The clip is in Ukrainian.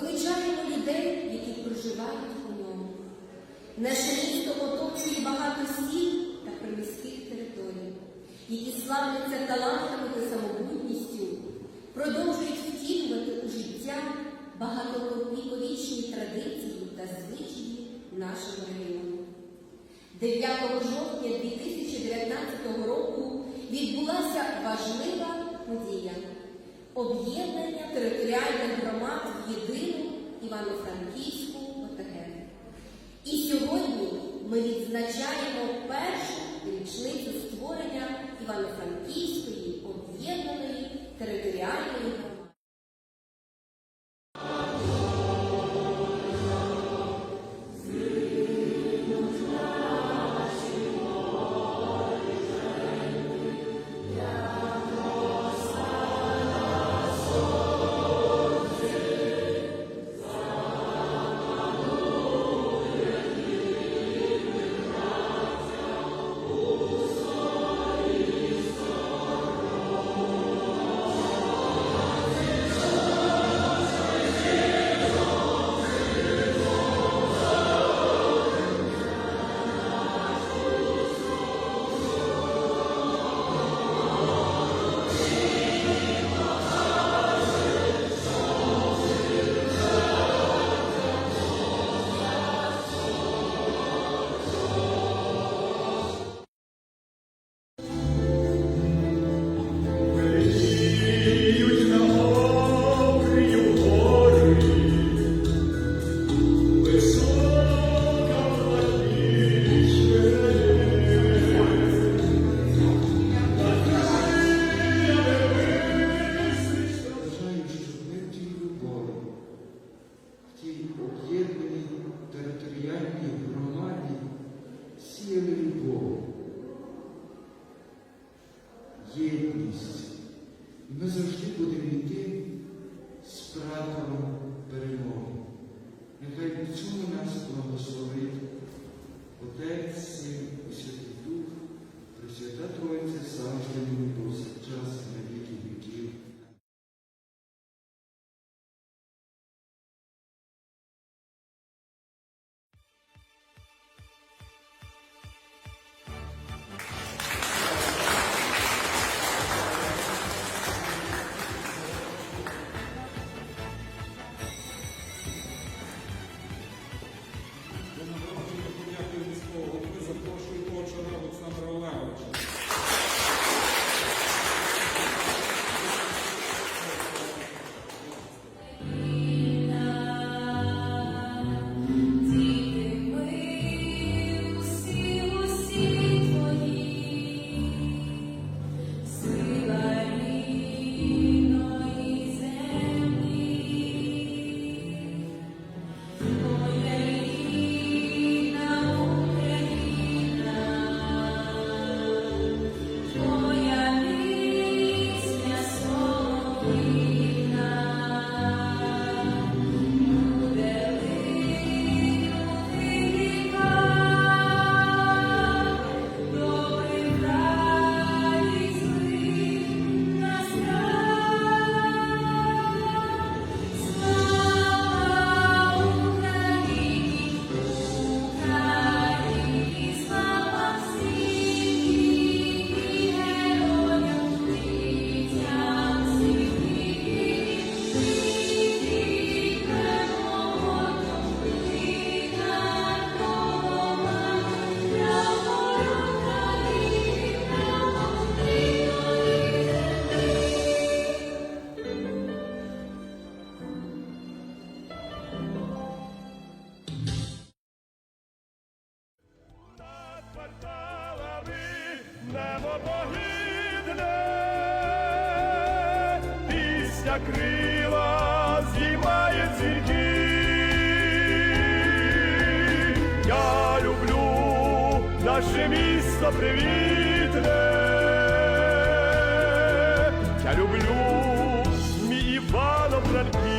величаємо людей, які проживають у ньому. Наше місто оточує багато сіл та приміських територій, які славляться талантами та самобутністю, продовжують втілювати у життя багатовіковічні традиції та звичаї нашого району. 9 жовтня 2019 року відбулася важлива подія об'єднання територіальних громад в єдину Івано-Франківську ОТГ. І сьогодні ми відзначаємо першу річницю створення Івано-Франківської Strada небо погидне, пісня крила здіймає дзвінки. Я люблю наше місто привітне. Я люблю мій Івано-Франківськ.